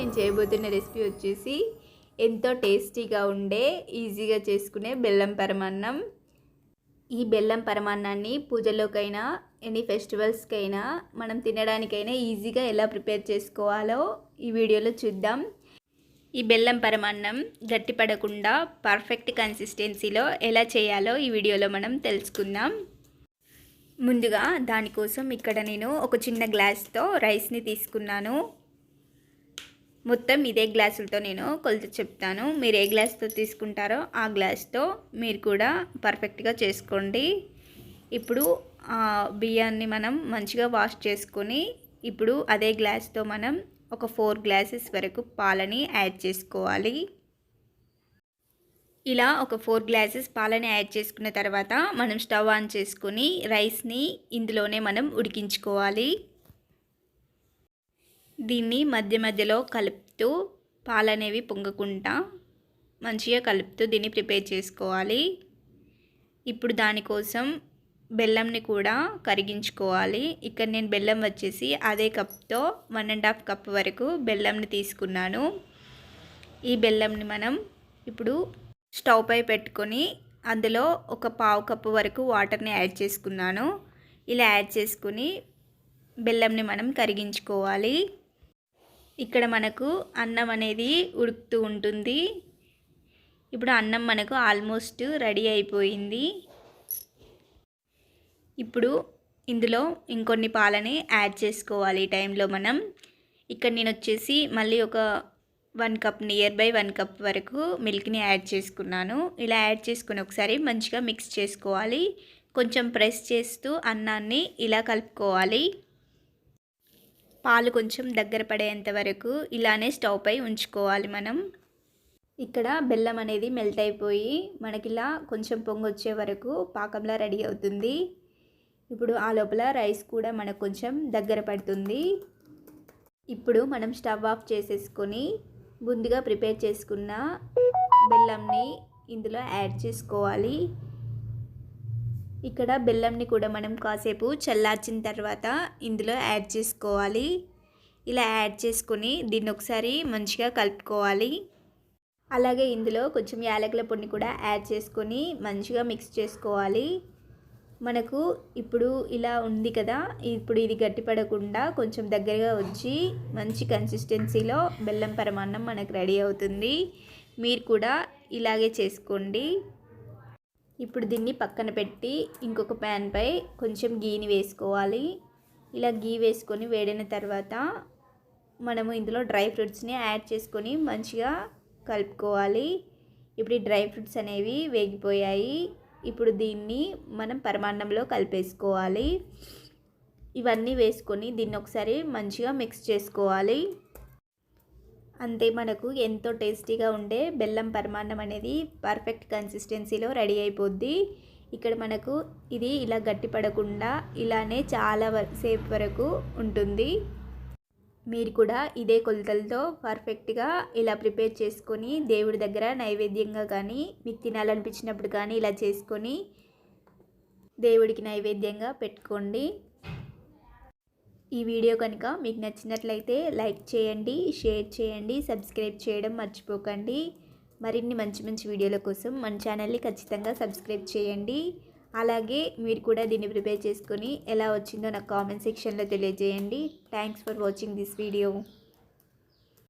నేను చేయబోతున్న రెసిపీ వచ్చేసి ఎంతో టేస్టీగా ఉండే ఈజీగా చేసుకునే బెల్లం పరమాన్నం. ఈ బెల్లం పరమాన్నాన్ని పూజలోకైనా ఎనీ ఫెస్టివల్స్కైనా మనం తినడానికైనా ఈజీగా ఎలా ప్రిపేర్ చేసుకోవాలో ఈ వీడియోలో చూద్దాం. ఈ బెల్లం పరమాన్నం గట్టిపడకుండా పర్ఫెక్ట్ కన్సిస్టెన్సీలో ఎలా చేయాలో ఈ వీడియోలో మనం తెలుసుకుందాం. ముందుగా దానికోసం ఇక్కడ నేను ఒక చిన్న గ్లాస్తో రైస్ని తీసుకున్నాను. మొత్తం ఇదే గ్లాసులతో నేను కొలత చెప్తాను. మీరు ఏ గ్లాస్తో తీసుకుంటారో ఆ గ్లాస్తో మీరు కూడా పర్ఫెక్ట్గా చేసుకోండి. ఇప్పుడు ఆ బియ్యాన్ని మనం మంచిగా వాష్ చేసుకొని ఇప్పుడు అదే గ్లాస్తో మనం ఒక ఫోర్ గ్లాసెస్ వరకు పాలని యాడ్ చేసుకోవాలి. ఇలా ఒక ఫోర్ గ్లాసెస్ పాలని యాడ్ చేసుకున్న తర్వాత మనం స్టవ్ ఆన్ చేసుకుని రైస్ని ఇందులోనే మనం ఉడికించుకోవాలి. దీన్ని మధ్య మధ్యలో కలుపుతూ పాలనేవి పొంగకుండా మంచిగా కలుపుతూ దీన్ని ప్రిపేర్ చేసుకోవాలి. ఇప్పుడు దానికోసం బెల్లంని కూడా కరిగించుకోవాలి. ఇక్కడ నేను బెల్లం వచ్చేసి అదే కప్తో వన్ అండ్ హాఫ్ కప్ వరకు బెల్లంని తీసుకున్నాను. ఈ బెల్లంని మనం ఇప్పుడు స్టవ్ పై పెట్టుకొని అందులో ఒక పావు కప్పు వరకు వాటర్ని యాడ్ చేసుకున్నాను. ఇలా యాడ్ చేసుకుని బెల్లంని మనం కరిగించుకోవాలి. ఇక్కడ మనకు అన్నం అనేది ఉడుకుతూ ఉంటుంది. ఇప్పుడు అన్నం మనకు ఆల్మోస్ట్ రెడీ అయిపోయింది. ఇప్పుడు ఇందులో ఇంకొన్ని పాలని యాడ్ చేసుకోవాలి ఈ టైంలో మనం. ఇక్కడ నేను వచ్చేసి మళ్ళీ ఒక one cup nearby one cup వరకు మిల్క్ని యాడ్ చేసుకున్నాను. ఇలా యాడ్ చేసుకుని ఒకసారి మంచిగా మిక్స్ చేసుకోవాలి. కొంచెం ప్రెస్ చేస్తూ అన్నాన్ని ఇలా కలుపుకోవాలి. పాలు కొంచెం దగ్గర పడేంత వరకు ఇలానే స్టవ్ పై ఉంచుకోవాలి మనం. ఇక్కడ బెల్లం అనేది మెల్ట్ అయిపోయి మనకి ఇలా కొంచెం పొంగొచ్చే వరకు పాకంలా రెడీ అవుతుంది. ఇప్పుడు ఆ లోపల రైస్ కూడా మనకు కొంచెం దగ్గర పడుతుంది. ఇప్పుడు మనం స్టవ్ ఆఫ్ చేసేసుకొని ముందుగా ప్రిపేర్ చేసుకున్న బెల్లంని ఇందులో యాడ్ చేసుకోవాలి. ఇక్కడ బెల్లంని కూడా మనం కాసేపు చల్లార్చిన తర్వాత ఇందులో యాడ్ చేసుకోవాలి. ఇలా యాడ్ చేసుకొని దీన్ని ఒకసారి మంచిగా కలుపుకోవాలి. అలాగే ఇందులో కొంచెం యాలకుల పొడిని కూడా యాడ్ చేసుకొని మంచిగా మిక్స్ చేసుకోవాలి. మనకు ఇప్పుడు ఇలా ఉంది కదా ఇప్పుడు ఇది గట్టిపడకుండా కొంచెం దగ్గరగా వచ్చి మంచి కన్సిస్టెన్సీలో బెల్లం పరమాన్నం మనకు రెడీ అవుతుంది. మీరు కూడా ఇలాగే చేసుకోండి. ఇప్పుడు దీన్ని పక్కన పెట్టి ఇంకొక ప్యాన్పై కొంచెం గీని వేసుకోవాలి. ఇలా గీ వేసుకొని వేడిన తర్వాత మనము ఇందులో డ్రై ఫ్రూట్స్ని యాడ్ చేసుకొని మంచిగా కలుపుకోవాలి. ఇప్పుడు ఈ డ్రై ఫ్రూట్స్ అనేవి వేగిపోయాయి. ఇప్పుడు దీన్ని మనం పరమాన్నంలో కలిపేసుకోవాలి. ఇవన్నీ వేసుకొని దీన్ని ఒకసారి మంచిగా మిక్స్ చేసుకోవాలి. అంతే మనకు ఎంతో టేస్టీగా ఉండే బెల్లం పరమాన్నం అనేది పర్ఫెక్ట్ కన్సిస్టెన్సీలో రెడీ అయిపోద్ది. ఇక్కడ మనకు ఇది ఇలా గట్టిపడకుండా ఇలానే చాలా సేపు వరకు ఉంటుంది. మీరు కూడా ఇదే కొలతలతో పర్ఫెక్ట్గా ఇలా ప్రిపేర్ చేసుకొని దేవుడి దగ్గర నైవేద్యంగా కానీ మీకు తినాలనిపించినప్పుడు కానీ ఇలా చేసుకొని దేవుడికి నైవేద్యంగా పెట్టుకోండి. ఈ వీడియో కనుక మీకు నచ్చినట్లయితే లైక్ చేయండి షేర్ చేయండి సబ్స్క్రైబ్ చేయడం మర్చిపోకండి. మరిన్ని మంచి మంచి వీడియోల కోసం మన ఛానల్ని ఖచ్చితంగా సబ్స్క్రైబ్ చేయండి. అలాగే మీరు కూడా దీన్ని ప్రిపేర్ చేసుకొని ఎలా వచ్చిందో నాకు కామెంట్ సెక్షన్లో తెలియజేయండి. Thanks for watching this video